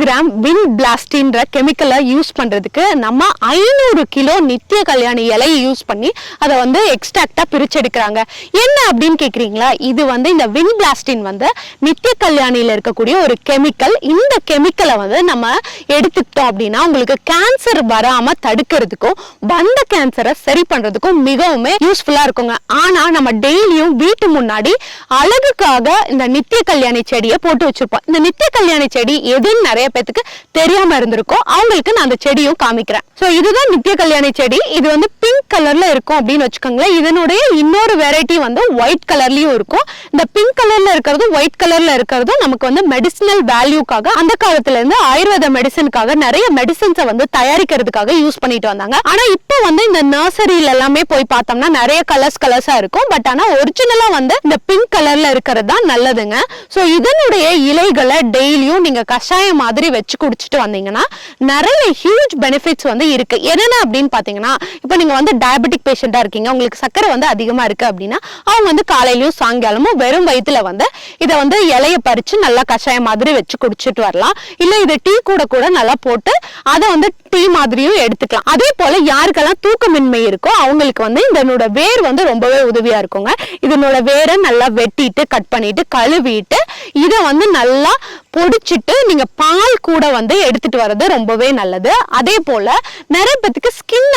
Gram win பிளாஸ்டின்ற கெமிக்கலை use பண்ணுறதுக்கு நம்ம ஐநூறு கிலோ நித்திய கல்யாணி இலையை யூஸ் பண்ணி அதை வந்து எக்ஸ்ட்ராக்டாக பிரிச்செடுக்கிறாங்க என்ன அப்படின்னு கேட்குறீங்களா இது வந்து இந்த வின் பிளாஸ்டின் வந்து நித்திய கல்யாணியில் இருக்கக்கூடிய ஒரு கெமிக்கல் இந்த கெமிக்கலை வந்து நம்ம எடுத்துக்கிட்டோம் அப்படின்னா உங்களுக்கு கேன்சர் வராமல் தடுக்கிறதுக்கும் வந்த கேன்சரை சரி பண்ணுறதுக்கும் மிகவுமே யூஸ்ஃபுல்லாக இருக்குங்க. ஆனால் நம்ம டெய்லியும் வீட்டு முன்னாடி அழகுக்காக இந்த நித்திய கல்யாணி செடியை போட்டு வச்சுருப்போம். இந்த நித்திய கல்யாணி செடி எதுன்னு நிறைய பேத்துக்கு தெரியாம இருந்திருக்கும். அவங்களுக்கு நான் அந்த செடியும் காமிக்கிறேன். சோ இதுதான் நித்திய கல்யாணி செடி. இது வந்து பிங்க் கலர்ல இருக்கும் அப்படின்னு வச்சுக்கோங்களேன். இதனுடைய இன்னொரு வெரைட்டி வந்து ஒயிட் கலர்லயும் இருக்கும். இந்த பிங்க் கலர்ல இருக்கிறதும் ஒயிட் கலர்ல இருக்கிறதும் நமக்கு வந்து மெடிசினல் வேல்யூக்காக அந்த காலத்துல இருந்து ஆயுர்வேத மெடிசனுக்காக நிறைய மெடிசன்ஸை வந்து தயாரிக்கிறதுக்காக யூஸ் பண்ணிட்டு வந்தாங்க. ஆனா இப்போ வந்து இந்த நர்சரியில எல்லாமே போய் பார்த்தோம்னா நிறைய கலர்ஸ் கலர்ஸா இருக்கும். பட் ஆனா ஒரிஜினலா வந்து இந்த பிங்க் கலர்ல இருக்கிறது தான் நல்லதுங்க. ஸோ இதனுடைய இலைகளை டெய்லியும் நீங்க கஷாயம் மாதிரி வச்சு குடிச்சிட்டு வந்தீங்கன்னா நிறைய ஹியூஜ் பெனிஃபிட்ஸ் வந்து இருக்கு. என்னென்ன அப்படின்னு பார்த்தீங்கன்னா இப்போ நீங்கள் வந்து டயபெட்டிக் பேஷண்ட்டாக இருக்கீங்க உங்களுக்கு சக்கரை வந்து அதிகமாக இருக்கு அப்படின்னா அவங்க வந்து காலையிலையும் சாயங்காலமும் வெறும் வயிற்றுல வந்து இதை வந்து இலைய பறித்து நல்லா கஷாயம் மாதிரி வச்சு குடிச்சிட்டு வரலாம். இல்லை இதை டீ கூட கூட நல்லா போட்டு அதை வந்து டீ மாதிரியும் எடுத்துக்கலாம். அதே போல் யாருக்கெல்லாம் தூக்கமின்மை இருக்கோ அவங்களுக்கு வந்து இதனோட வேர் வந்து ரொம்பவே உதவியாக இருக்குங்க. இதனோட வேரை நல்லா வெட்டிட்டு கட் பண்ணிட்டு கழுவிட்டு இதை வந்து நல்லா பொடிச்சிட்டு நீங்க பால் கூட வந்து எடுத்துட்டு வர்றது ரொம்பவே நல்லது. அதே போல நிறைய பேத்துக்கு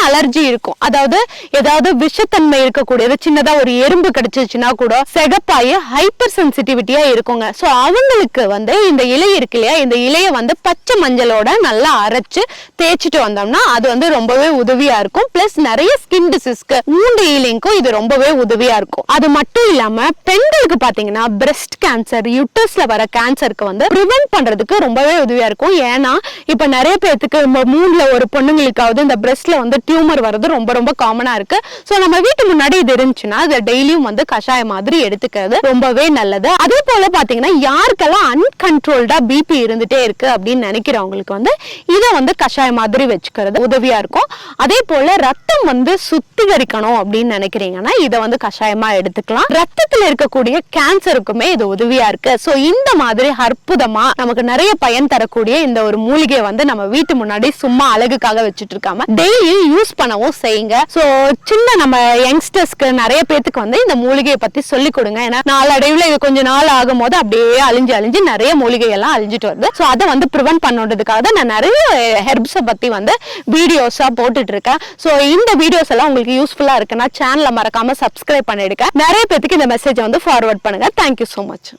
அலர்ஜி இருக்கும். அதாவது ஏதாவது விஷத்தன்மை இருக்கக்கூடியது சின்னதா ஒரு எறும்பு கிடைச்சிச்சுன்னா கூட செகப்பாயி ஹைப்பர் சென்சிட்டிவிட்டியா இருக்குங்க. சோ அவங்களுக்கு வந்து இந்த இலை இருக்கு இல்லையா இந்த இலையை வந்து பச்சை மஞ்சளோட நல்லா அரைச்சு தேய்ச்சிட்டு வந்தோம்னா அது வந்து ரொம்பவே உதவியா இருக்கும். பிளஸ் நிறைய ஸ்கின் டிசீஸ்க்கு மூன்று ஈலிங்க்கும் இது ரொம்பவே உதவியா இருக்கும். அது மட்டும் இல்லாம பெண்களுக்கு பாத்தீங்கன்னா பிரஸ்ட் கேன்சர் யூட்டர்ஸ்ல வர கேன்சருக்கு வந்து ப்ரிவென்ட் பண்றதுக்கு ரொம்பவே உதவியா இருக்கும். ஏன்னா இப்ப நிறைய பேர்த்துக்கு மூணுல ஒரு பொண்ணுங்களுக்காவது இந்த பிரஸ்ட்ல வந்து டியூமர் வர்றது ரொம்ப ரொம்ப காமனாக இருக்கு. ஸோ நம்ம வீட்டு முன்னாடி இது இருந்துச்சுன்னா அதை டெய்லியும் வந்து கஷாயம் மாதிரி எடுத்துக்கிறது ரொம்பவே நல்லது. அதே போல பார்த்தீங்கன்னா யாருக்கெல்லாம் அன்கன்ட்ரோல்டா பிபி இருந்துட்டே இருக்கு அப்படின்னு நினைக்கிறவங்களுக்கு வந்து இதை வந்து கஷாயம் மாதிரி வச்சுக்கிறது உதவியா இருக்கும். அதே போல ரத்தம் வந்து சுத்திகரிக்கணும் அப்படின்னு நினைக்கிறீங்கன்னா இதை வந்து கஷாயமா எடுத்துக்கலாம். ரத்தத்தில் இருக்கக்கூடிய கேன்சருக்குமே இது உதவியா இருக்கு. ஸோ இந்த மாதிரி அற்புதமா நமக்கு நிறைய பயன் தரக்கூடிய இந்த ஒரு மூலிகையை வந்து நம்ம வீட்டு முன்னாடி சும்மா அழகுக்காக வச்சுட்டு இருக்காம டெய்லி யூஸ் பண்ணவும் செய்யுங்க. ஸோ சின்ன நம்ம யங்ஸ்டர்ஸ்க்கு நிறைய பேத்துக்கு வந்து இந்த மூலிகையை பத்தி சொல்லி கொடுங்க. ஏன்னா நாளடைவில் இது கொஞ்ச நாள் ஆகும் போது அப்படியே அழிஞ்சு அழிஞ்சு நிறைய மூலிகையெல்லாம் அழிஞ்சிட்டு வருது. ஸோ அதை வந்து ப்ரிவென்ட் பண்ணுறதுக்காக நான் நிறைய ஹெர்ப்ஸை பத்தி வந்து வீடியோஸா போட்டுட்டு இருக்கேன் ஸோ இந்த வீடியோஸ் எல்லாம் உங்களுக்கு யூஸ்ஃபுல்லா இருக்குன்னா சேனலை மறக்காம சப்ஸ்கிரைப் பண்ணிடுங்க. நிறைய பேத்துக்கு இந்த மெசேஜை வந்து ஃபார்வர்ட் பண்ணுங்க. Thank you so much